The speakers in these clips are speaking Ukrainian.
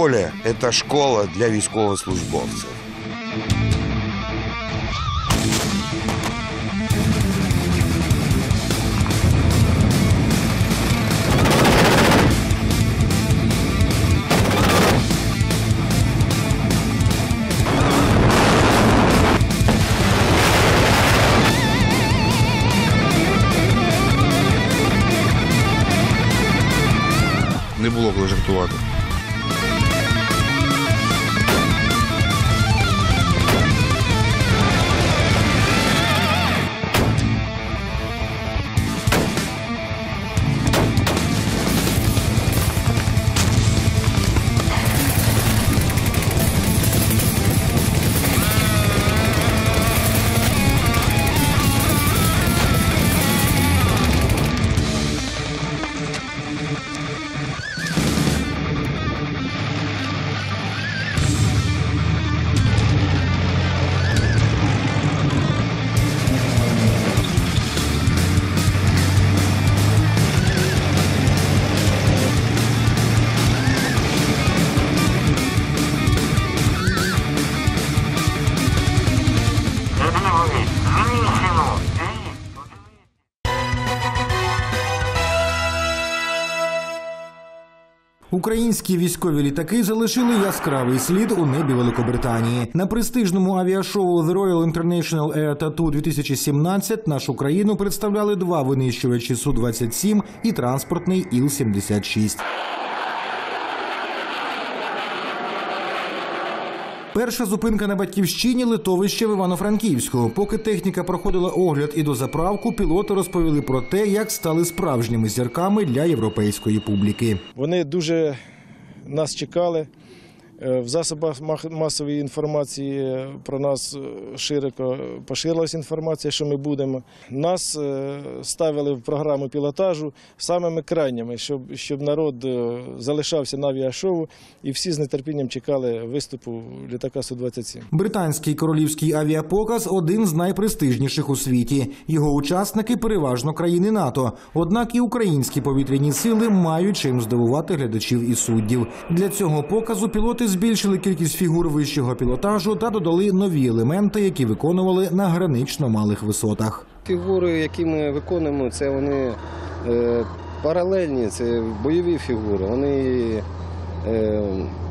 поле – это школа для військовослужбовців. Не було коли жартувати. Українські військові літаки залишили яскравий слід у небі Великобританії. На престижному авіашоу The Royal International Air Tattoo 2017 нашу країну представляли два винищувачі Су-27 і транспортний Іл-76. Перша зупинка на батьківщині литовище в Івано-Франківську. Поки техніка проходила огляд і дозаправку, пілоти розповіли про те, як стали справжніми зірками для європейської публіки. Вони дуже нас чекали. Е, В засобах масової інформації про нас е, широко поширилася інформація, що ми будемо. Нас е, ставили в програму пілотажу самими крайніми, щоб, щоб народ е, залишався на авіашоу і всі з нетерпінням чекали виступу літака Су-27. Британський королівський авіапоказ один з найпрестижніших у світі. Його учасники переважно країни НАТО. Однак і українські повітряні сили мають чим здивувати глядачів і суддів. Для цього показу пілоти збільшили кількість фігур вищого пілотажу та додали нові елементи, які виконували на гранично малих висотах. Фігури, які ми виконуємо, це вони е, паралельні, це бойові фігури. Вони, е,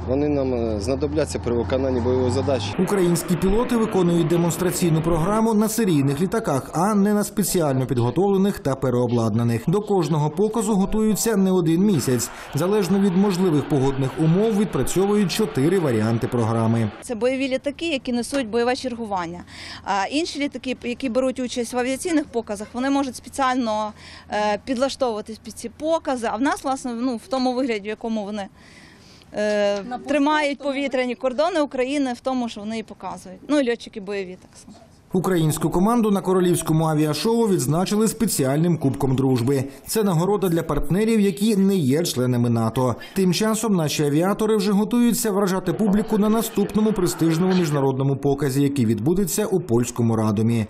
вони нам е, знадобляться при виконанні бойової задачі. Українські пілоти виконують демонстраційну програму на серійних літаках, а не на спеціально підготовлених та переобладнаних. До кожного показу готуються не один місяць. Залежно від можливих погодних умов відпрацьовують чотири варіанти програми. Це бойові літаки, які несуть бойове чергування. А інші літаки, які беруть участь в авіаційних показах, вони можуть спеціально е, підлаштовуватись під ці покази. А в нас, власне, ну в тому вигляді, в якому вони. Е, Тримають повітряні кордони України в тому, що вони і показують. Ну і льотчики бойові так само. Українську команду на королівському авіашоу відзначили спеціальним кубком дружби. Це нагорода для партнерів, які не є членами НАТО. Тим часом наші авіатори вже готуються вражати публіку на наступному престижному міжнародному показі, який відбудеться у польському радомі.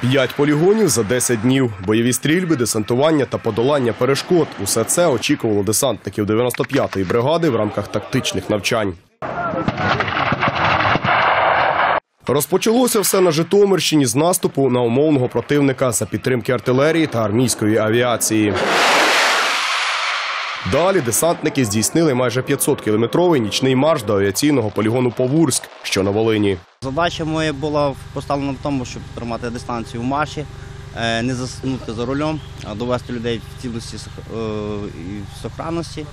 П'ять полігонів за 10 днів. Бойові стрільби, десантування та подолання перешкод. Усе це очікувало десантників 95-ї бригади в рамках тактичних навчань. Розпочалося все на Житомирщині з наступу на умовного противника за підтримки артилерії та армійської авіації. Далі десантники здійснили майже 500-кілометровий нічний марш до авіаційного полігону Повурськ, що на Волині. Задача моя була поставлена в тому, щоб тримати дистанцію в марші, е, не заснути за рулем, а довести людей в цілості е, і в сохранності.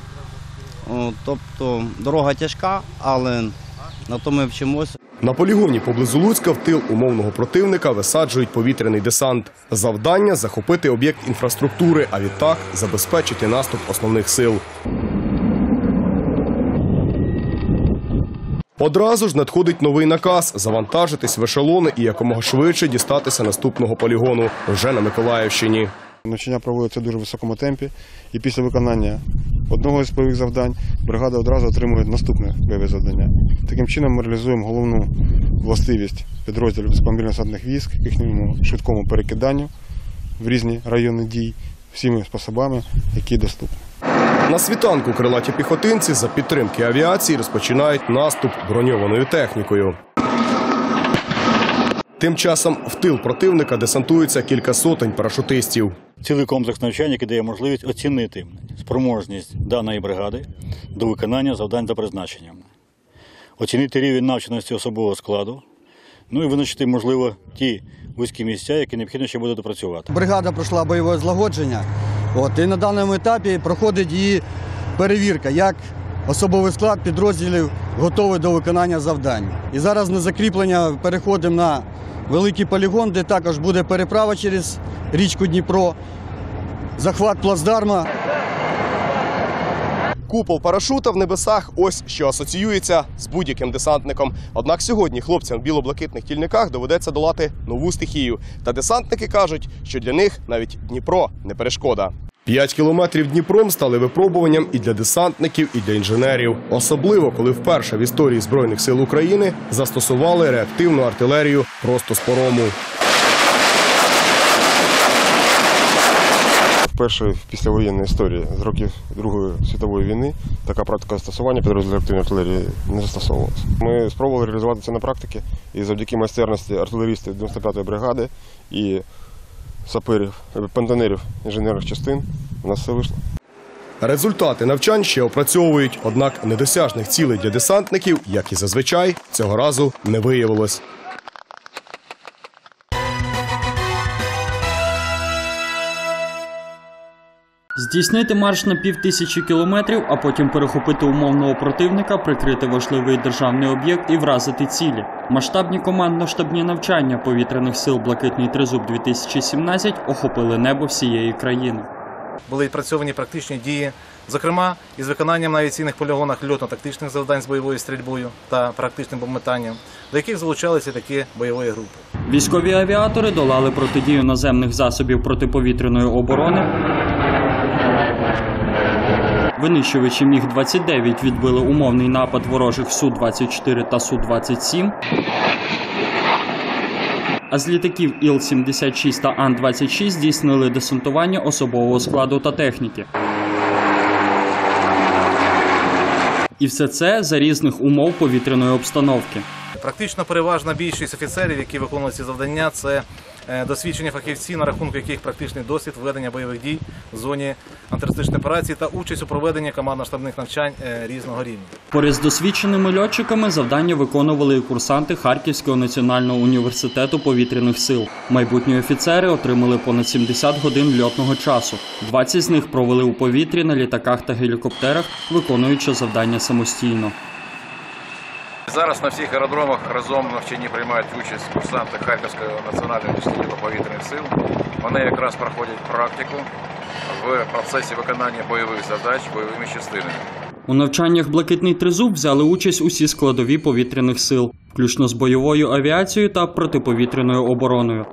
Тобто дорога тяжка, але на то ми вчимося. На полігоні поблизу Луцька в тил умовного противника висаджують повітряний десант. Завдання захопити об'єкт інфраструктури, а відтак забезпечити наступ основних сил. Одразу ж надходить новий наказ завантажитись в ешелони і якомога швидше дістатися наступного полігону вже на Миколаївщині. Навчання проводиться в дуже високому темпі, і після виконання одного з бойових завдань бригада одразу отримує наступне бойове завдання. Таким чином ми реалізуємо головну властивість підрозділів військово-мобільно-десантних військ, їхньому швидкому перекиданню в різні райони дій всіми способами, які доступні. На світанку крилаті піхотинці за підтримки авіації розпочинають наступ броньованою технікою. Тим часом в тил противника десантується кілька сотень парашутистів. Цілий комплекс навчань, який дає можливість оцінити спроможність даної бригади до виконання завдань за призначенням, оцінити рівень навченості особового складу, ну і визначити, можливо, ті вузькі місця, які необхідно ще буде допрацювати. Бригада пройшла бойове злагодження. От, і на даному етапі проходить її перевірка, як особовий склад підрозділів готовий до виконання завдань. І зараз на закріплення переходимо на великий полігон, де також буде переправа через річку Дніпро, захват плацдарма. Купол парашута в небесах ось що асоціюється з будь-яким десантником. Однак сьогодні хлопцям в біло-блакитних тільниках доведеться долати нову стихію. Та десантники кажуть, що для них навіть Дніпро не перешкода. П'ять кілометрів Дніпром стали випробуванням і для десантників, і для інженерів. Особливо, коли вперше в історії Збройних сил України застосували реактивну артилерію просто з порому. Вперше в післявоєнній історії з років Другої світової війни така практика застосування підрозділів активної артилерії не застосовувалася. Ми спробували реалізувати це на практиці, і завдяки майстерності артилерістів 95-ї бригади і саперів, е, пентонерів інженерних частин у нас все вийшло. Результати навчань ще опрацьовують, однак недосяжних цілей для десантників, як і зазвичай, цього разу не виявилось. Здійснити марш на півтисячі кілометрів, а потім перехопити умовного противника, прикрити важливий державний об'єкт і вразити цілі. Масштабні командно-штабні навчання повітряних сил Блакитний Тризуб 2017 охопили небо всієї країни. були відпрацьовані практичні дії, зокрема із виконанням на авіаційних полігонах льотно-тактичних завдань з бойовою стрільбою та практичним бомбметанням, до яких залучалися такі бойові групи. Військові авіатори долали протидію наземних засобів протиповітряної оборони. Винищувачі Міг-29 відбили умовний напад ворожих Су-24 та Су-27. А з літаків Іл-76 та Ан-26 здійснили десантування особового складу та техніки. І все це за різних умов повітряної обстановки. Практично переважна більшість офіцерів, які виконують ці завдання, це досвідчені фахівці, на рахунку яких практичний досвід ведення бойових дій в зоні антитерористичної операції та участь у проведенні командно-штабних навчань е, різного рівня. Поряд з досвідченими льотчиками завдання виконували і курсанти Харківського національного університету повітряних сил. Майбутні офіцери отримали понад 70 годин льотного часу. 20 з них провели у повітрі на літаках та гелікоптерах, виконуючи завдання самостійно. Зараз на всіх аеродромах разом навчені приймають участь курсанти Харківського національного інституту повітряних сил. Вони якраз проходять практику в процесі виконання бойових задач бойовими частинами. У навчаннях Блакитний тризуб взяли участь усі складові повітряних сил, включно з бойовою авіацією та протиповітряною обороною.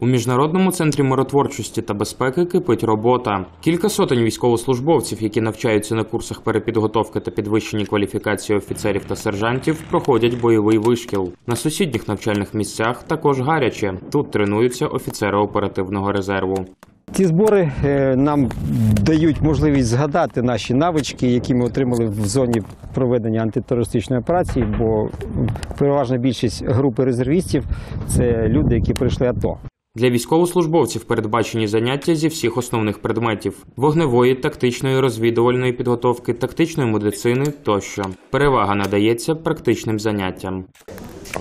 У міжнародному центрі миротворчості та безпеки кипить робота. Кілька сотень військовослужбовців, які навчаються на курсах перепідготовки та підвищенні кваліфікації офіцерів та сержантів, проходять бойовий вишкіл. На сусідніх навчальних місцях також гаряче. Тут тренуються офіцери оперативного резерву. Ці збори е, нам дають можливість згадати наші навички, які ми отримали в зоні проведення антитерористичної операції, бо переважна більшість групи резервістів це люди, які пройшли АТО. Для військовослужбовців передбачені заняття зі всіх основних предметів: вогневої, тактичної, розвідувальної підготовки, тактичної медицини тощо. Перевага надається практичним заняттям.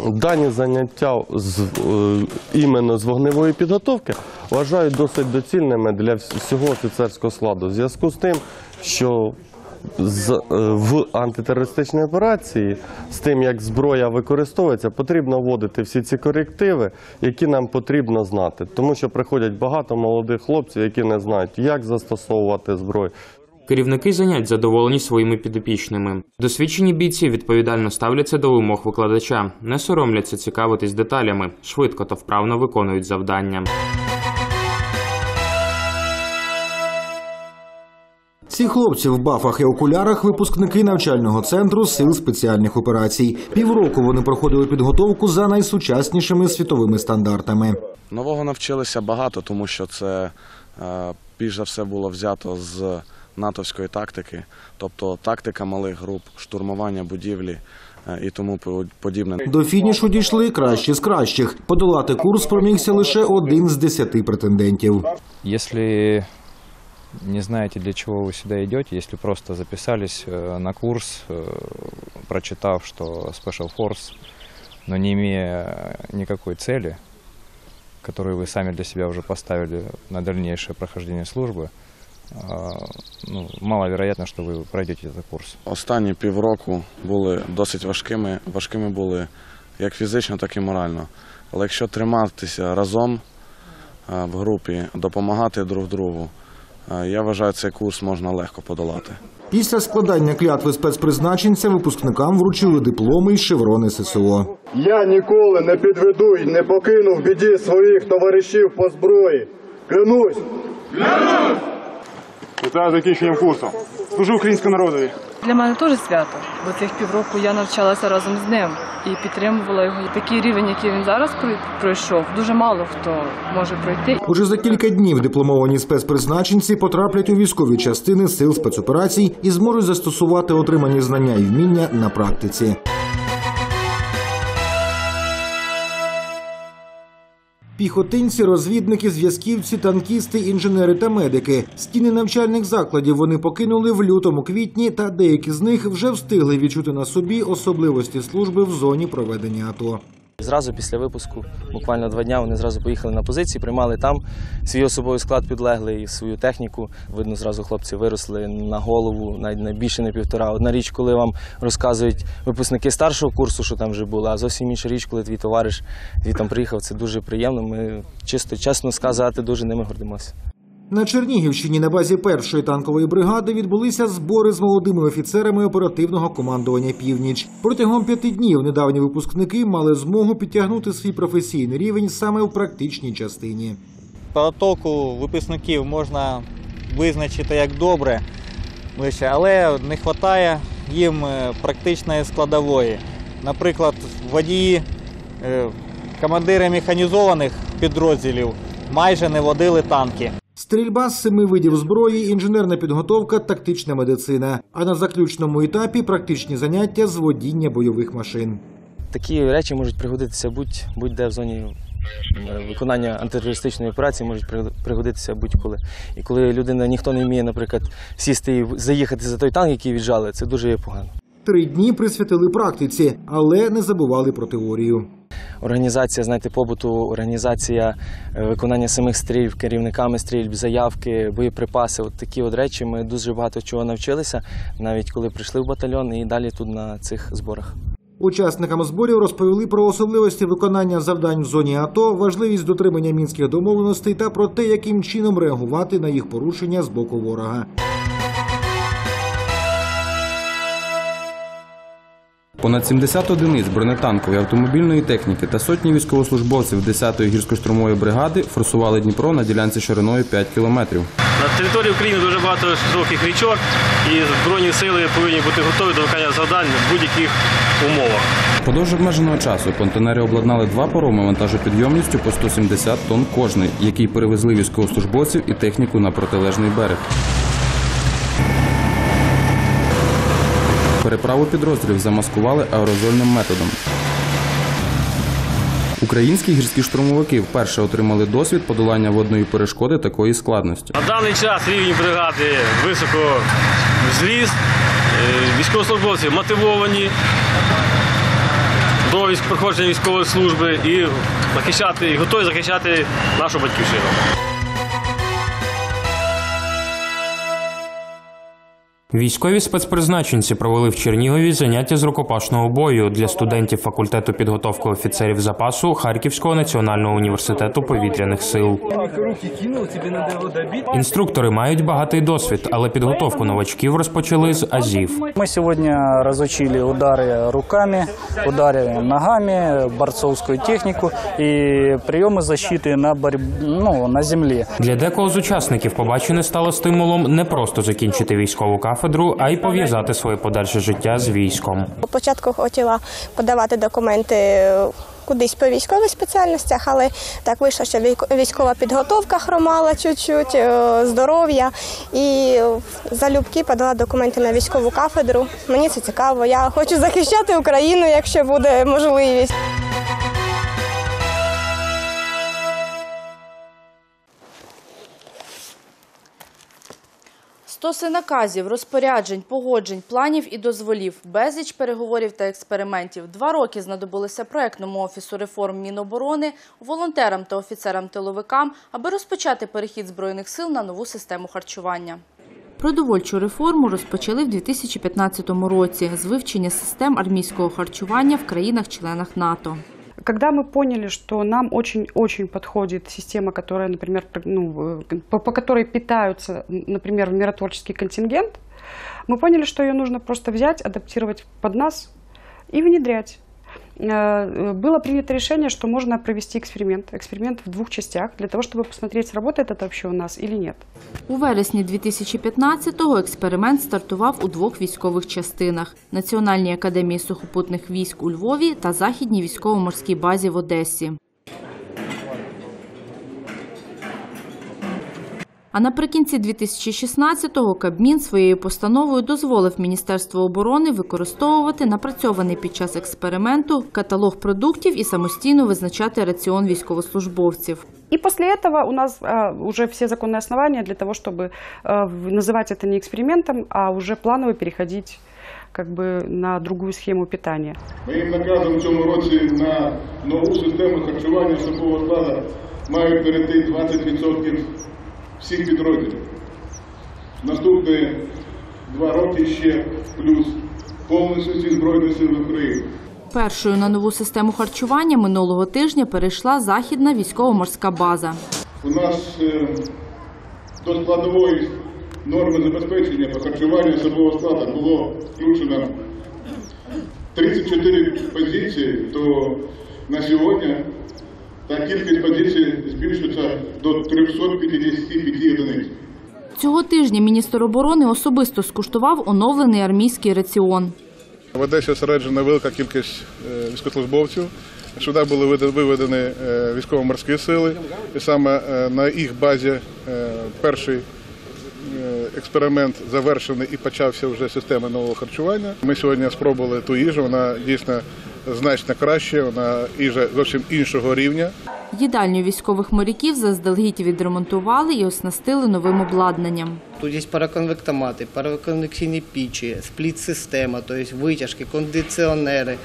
Дані заняття з е, іменно з вогневої підготовки вважаю досить доцільними для всього офіцерського складу. В зв'язку з тим, що з, е, в антитерористичній операції з тим, як зброя використовується, потрібно вводити всі ці корективи, які нам потрібно знати, тому що приходять багато молодих хлопців, які не знають, як застосовувати зброю. Керівники занять задоволені своїми підопічними. Досвідчені бійці відповідально ставляться до вимог викладача, не соромляться цікавитись деталями, швидко та вправно виконують завдання. Ці хлопці в бафах і окулярах випускники навчального центру сил спеціальних операцій. Півроку вони проходили підготовку за найсучаснішими світовими стандартами. Нового навчилися багато, тому що це е, більш за все було взято з натовської тактики, тобто тактика малих груп, штурмування будівлі е, і тому по- подібне. До фінішу дійшли кращі з кращих. Подолати курс промігся лише один з десяти претендентів. Если не знаете, для чего вы сюда идете, если просто записались э, на курс, э, прочитав, что Special Force, но не имея никакой цели, которую вы сами для себя уже поставили на дальнейшее прохождение службы, а, ну, маловероятно, что вы пройдете этот курс. Останні півроку були досить важкими. Важкими були як фізично, так і морально. Але якщо триматися разом е, в групі, допомагати друг другу, е, Я вважаю, цей курс можна легко подолати. Після складання клятви спецпризначенця випускникам вручили дипломи й шеврони ССО. Я ніколи не підведу й не покину в біді своїх товаришів по зброї. Клянусь! Клянусь! Вітаю закінченням курсу. Служу українському народові. Для мене теж свято, бо цих півроку я навчалася разом з ним і підтримувала його. І такий рівень, який він зараз прой- пройшов, дуже мало хто може пройти. Уже за кілька днів дипломовані спецпризначенці потраплять у військові частини сил спецоперацій і зможуть застосувати отримані знання і вміння на практиці. Піхотинці, розвідники, зв'язківці, танкісти, інженери та медики. Стіни навчальних закладів вони покинули в лютому-квітні, та деякі з них вже встигли відчути на собі особливості служби в зоні проведення АТО. Зразу після випуску, буквально два дня, вони зразу поїхали на позиції, приймали там свій особовий склад підлеглий, свою техніку. Видно, зразу хлопці виросли на голову, навіть на більше не півтора. Одна річ, коли вам розказують випускники старшого курсу, що там вже було, а зовсім інша річ, коли твій товариш твій приїхав. Це дуже приємно. Ми чисто, чесно сказати, дуже ними гордимося. На Чернігівщині на базі першої танкової бригади відбулися збори з молодими офіцерами оперативного командування Північ. Протягом п'яти днів недавні випускники мали змогу підтягнути свій професійний рівень саме в практичній частині. Потоку випускників можна визначити як добре, але не вистачає їм е, практичної складової. Наприклад, водії, е, командири механізованих підрозділів майже не водили танки. Стрільба з семи видів зброї, інженерна підготовка, тактична медицина. А на заключному етапі практичні заняття з водіння бойових машин. Такі речі можуть пригодитися будь- будь-де в зоні е, виконання антитерористичної операції, можуть пригодитися будь-коли. І коли людина ніхто не вміє, наприклад, сісти і заїхати за той танк, який віджали, це дуже є погано. Три дні присвятили практиці, але не забували про теорію. Організація, знаєте, побуту, організація е, виконання самих стрільб, керівниками стрільб, заявки, боєприпаси. От такі от речі. Ми дуже багато чого навчилися, навіть коли прийшли в батальйон і далі тут на цих зборах. Учасникам зборів розповіли про особливості виконання завдань в зоні АТО, важливість дотримання мінських домовленостей та про те, яким чином реагувати на їх порушення з боку ворога. Понад 70 одиниць бронетанкової автомобільної техніки та сотні військовослужбовців 10-ї гірсько-штурмової бригади форсували Дніпро на ділянці шириною 5 кілометрів. На території України дуже багато широких річок, і збройні сили повинні бути готові до виконання завдань в будь-яких умовах. Впродовж обмеженого часу контейнери обладнали два пароми вантажопідйомністю по 170 тонн кожний, які перевезли військовослужбовців і техніку на протилежний берег. Переправу підрозділів замаскували аерозольним методом. Українські гірські штурмовики вперше отримали досвід подолання водної перешкоди такої складності. На даний час рівень бригади високо зріс, Е, військовослужбовці мотивовані до проходження військової служби і захищати, і готові захищати нашу батьківщину. Військові спецпризначенці провели в Чернігові заняття з рукопашного бою для студентів факультету підготовки офіцерів запасу Харківського національного університету повітряних сил. Інструктори мають багатий досвід, але підготовку новачків розпочали з азів. Мы сегодня разучили удары руками, удары ногами, борцовскую технику и приемы защиты на, борь... ну, на земле. Для декого з учасників побачене стало стимулом не просто закінчити військову кафедру, а й пов'язати своє подальше життя з військом. Спочатку хотіла подавати документи кудись по військових спеціальностях, але так вийшло, що військ- військова підготовка хромала чуть-чуть, е, здоров'я. І залюбки подала документи на військову кафедру. Мені це цікаво. Я хочу захищати Україну, якщо буде можливість. Стоси наказів, розпоряджень, погоджень, планів і дозволів, безліч переговорів та експериментів. Два роки знадобилося проектному офісу реформ Міноборони, волонтерам та офіцерам-тиловикам, аби розпочати перехід збройних сил на нову систему харчування. Продовольчу реформу розпочали в 2015 році з вивчення систем армійського харчування в країнах-членах НАТО. Когда мы поняли, что нам очень-очень подходит система, которая, например, ну, по, по которой питаются, например, миротворческий контингент, мы поняли, что ее нужно просто взять, адаптировать под нас и внедрять. Э, Было принято решение, что можно провести эксперимент. Эксперимент в двух частях, для того, чтобы посмотреть, сработает это вообще у нас или нет. У вересні 2015-го експеримент стартував у двох військових частинах – Національній академії сухопутних військ у Львові та Західній військово-морській базі в Одесі. А наприкінці 2016-го Кабмін своєю постановою дозволив Міністерству оборони використовувати напрацьований під час експерименту каталог продуктів і самостійно визначати раціон військовослужбовців. И после этого у нас а, уже все законные основания для того, чтобы а, в- называть это не экспериментом, а уже планово переходить как бы на другую схему питания. Моїм наказом в цьому році на нову систему харчування особового складу мають перейти 20% всіх підрозділів. Наступні два роки ще плюс повністю всі Збройні Сили України. Першою на нову систему харчування минулого тижня перейшла Західна військово-морська база. У нас е, до складової норми забезпечення по харчуванню особового складу було включено 34 позиції, то на сьогодні та кількість позицій збільшується до 355 одиниць. Цього тижня міністр оборони особисто скуштував оновлений армійський раціон. В Одесі осереджена велика кількість е, військовослужбовців. Сюди були виведені е, військово-морські сили, і саме е, на їх базі перший експеримент завершений і почався вже система нового харчування. Ми сьогодні спробували ту їжу, вона дійсно значно краще, вона їжа зовсім іншого рівня. Їдальню військових моряків заздалегідь відремонтували і оснастили новим обладнанням. Тут є параконвектомати, параконвекційні пічі, спліт-система, тобто витяжки, кондиціонери,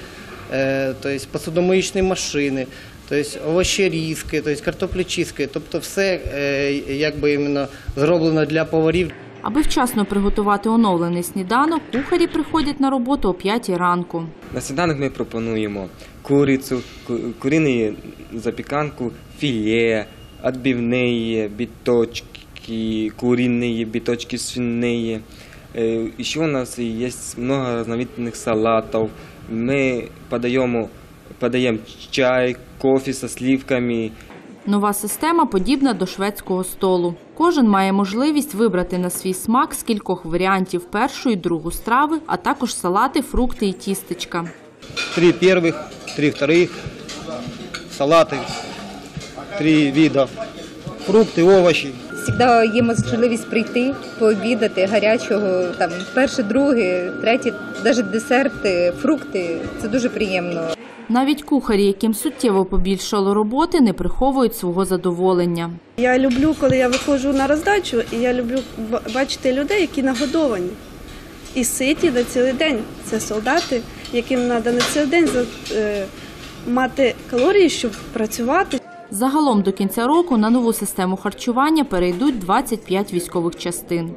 е, тобто посудомиючні машини, тобто овощерізки, тобто картоплечистки, тобто все е, якби іменно зроблено для поварів. Аби вчасно приготувати оновлений сніданок, кухарі приходять на роботу о 5 ранку. На сніданок ми пропонуємо курицю, ку- курину запіканку, філе, відбивні, біточки, куриные, біточки свиные. Э, Еще у нас есть много разновидных салатов. Мы подаем, подаем чай, кофе со сливками, Нова система подібна до шведського столу. Кожен має можливість вибрати на свій смак з кількох варіантів першу і другу страви, а також салати, фрукти і тістечка. Три перших, три вторих, салати, три вида, фрукти, овочі. Завжди є можливість прийти, пообідати гарячого, там перше, друге, третє, навіть десерти, фрукти. Це дуже приємно. Навіть кухарі, яким суттєво побільшало роботи, не приховують свого задоволення. Я люблю, коли я виходжу на роздачу, і я люблю ба- бачити людей, які нагодовані і ситі на цілий день. Це солдати, яким треба на цілий день е, мати калорії, щоб працювати. Загалом до кінця року на нову систему харчування перейдуть 25 військових частин.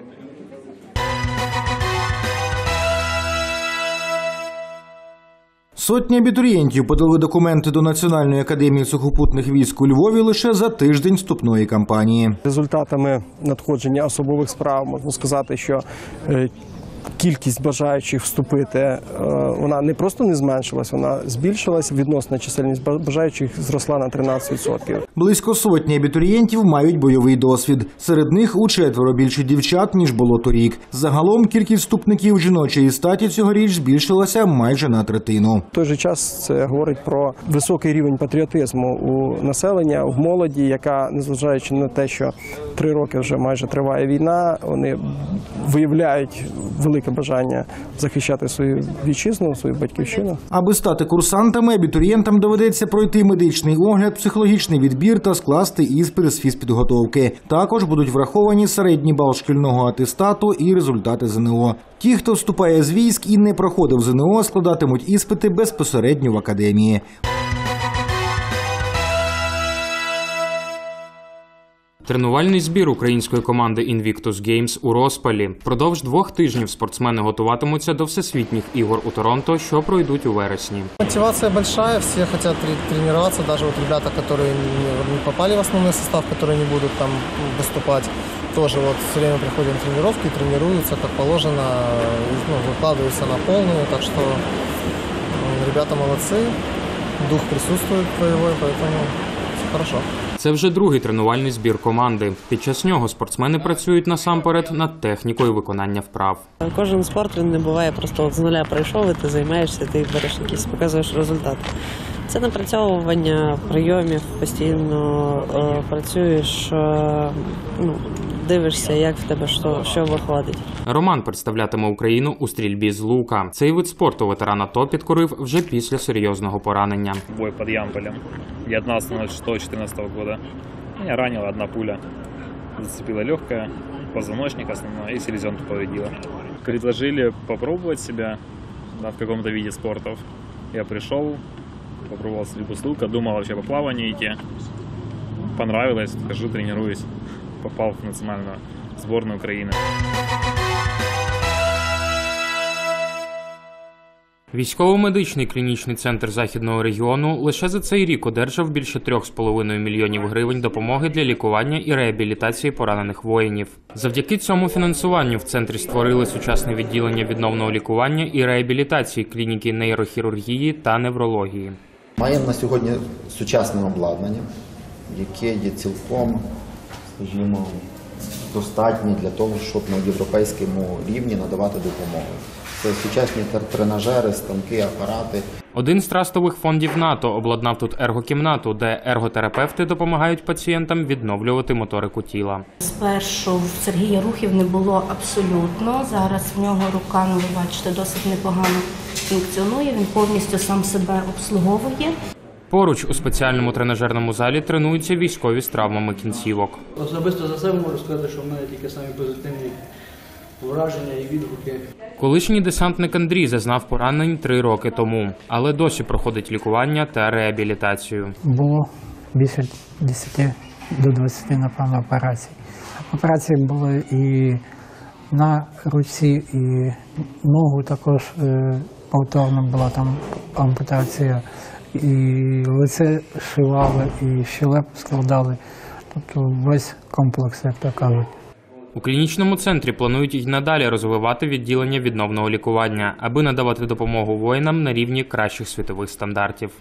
Сотні абітурієнтів подали документи до Національної академії сухопутних військ у Львові лише за тиждень вступної кампанії. Результатами надходження особових справ можна сказати, що е, кількість бажаючих вступити е, вона не просто не зменшилась, вона збільшилась. Відносна чисельність ба- бажаючих зросла на 13%. Близько сотні абітурієнтів мають бойовий досвід. Серед них у четверо більше дівчат ніж було торік. Загалом кількість вступників жіночої статі цьогоріч збільшилася майже на третину. В той же час це говорить про високий рівень патріотизму у населення в молоді, яка, незважаючи на те, що три роки вже майже триває війна, вони виявляють велике бажання захищати свою вітчизну, свою батьківщину. Аби стати курсантами, абітурієнтам доведеться пройти медичний огляд, психологічний відбір та скласти іспит з фізпідготовки. Також будуть враховані середній бал шкільного атестату і результати ЗНО. Ті, хто вступає з військ і не проходив ЗНО, складатимуть іспити безпосередньо в академії. Тренувальний збір української команди Invictus Games у розпалі. Впродовж двох тижнів спортсмени готуватимуться до всесвітніх ігор у Торонто, що пройдуть у вересні. Мотивация большая, все хотят тре- тренироваться, даже вот ребята, которые не, не попали в основной состав, которые не будут там выступать, тоже вот все время приходят на тренировки, тренируются как положено, и, ну, выкладываются на полную, так что м, ребята молодцы, дух присутствует боевой, поэтому все хорошо. Це вже другий тренувальний збір команди. Під час нього спортсмени працюють насамперед над технікою виконання вправ. Кожен спорт він не буває просто от з нуля прийшов, і ти займаєшся, ти береш якісь, показуєш результат. Це напрацьовування прийомів, постійно е, працюєш, е, ну, дивишся, як в тебе що, що виходить. Роман представлятиме Україну у стрільбі з лука. Цей вид спорту ветеран АТО підкорив вже після серйозного поранення. бой под Ямполем 19.06.14 года. Меня ранила одна пуля. Зацепила легкая, позвоночник основной и селезенку повредила. Предложили попробовать себя да, в каком-то виде спортов. Я пришел, попробовал стрельбу с лука, думал вообще по плаванию идти. Понравилось, хожу, тренируюсь. Попал в национальную сборную Украины. Військово-медичний клінічний центр західного регіону лише за цей рік одержав більше 3,5 мільйонів гривень допомоги для лікування і реабілітації поранених воїнів. Завдяки цьому фінансуванню в центрі створили сучасне відділення відновного лікування і реабілітації клініки нейрохірургії та неврології. Маємо на сьогодні сучасне обладнання, яке є цілком, скажімо, достатнє для того, щоб на європейському рівні надавати допомогу. Це сучасні тренажери, станки, апарати. Один з трастових фондів НАТО обладнав тут ергокімнату, де ерготерапевти допомагають пацієнтам відновлювати моторику тіла. Спершу в Сергія рухів не було абсолютно. Зараз в нього рука, ну ви бачите, досить непогано функціонує. Він повністю сам себе обслуговує. Поруч у спеціальному тренажерному залі тренуються військові з травмами кінцівок. Особисто за себе можу сказати, що в мене тільки самі позитивні враження і відгуки. Колишній десантник Андрій зазнав поранень три роки тому, але досі проходить лікування та реабілітацію. Було більше 10 до 20, напевно, операцій. Операції були і на руці, і ногу також е, повторно була там ампутація, і лице шивали, і щелеп складали. Тобто весь комплекс, як то кажуть. У клінічному центрі планують і надалі розвивати відділення відновного лікування, аби надавати допомогу воїнам на рівні кращих світових стандартів.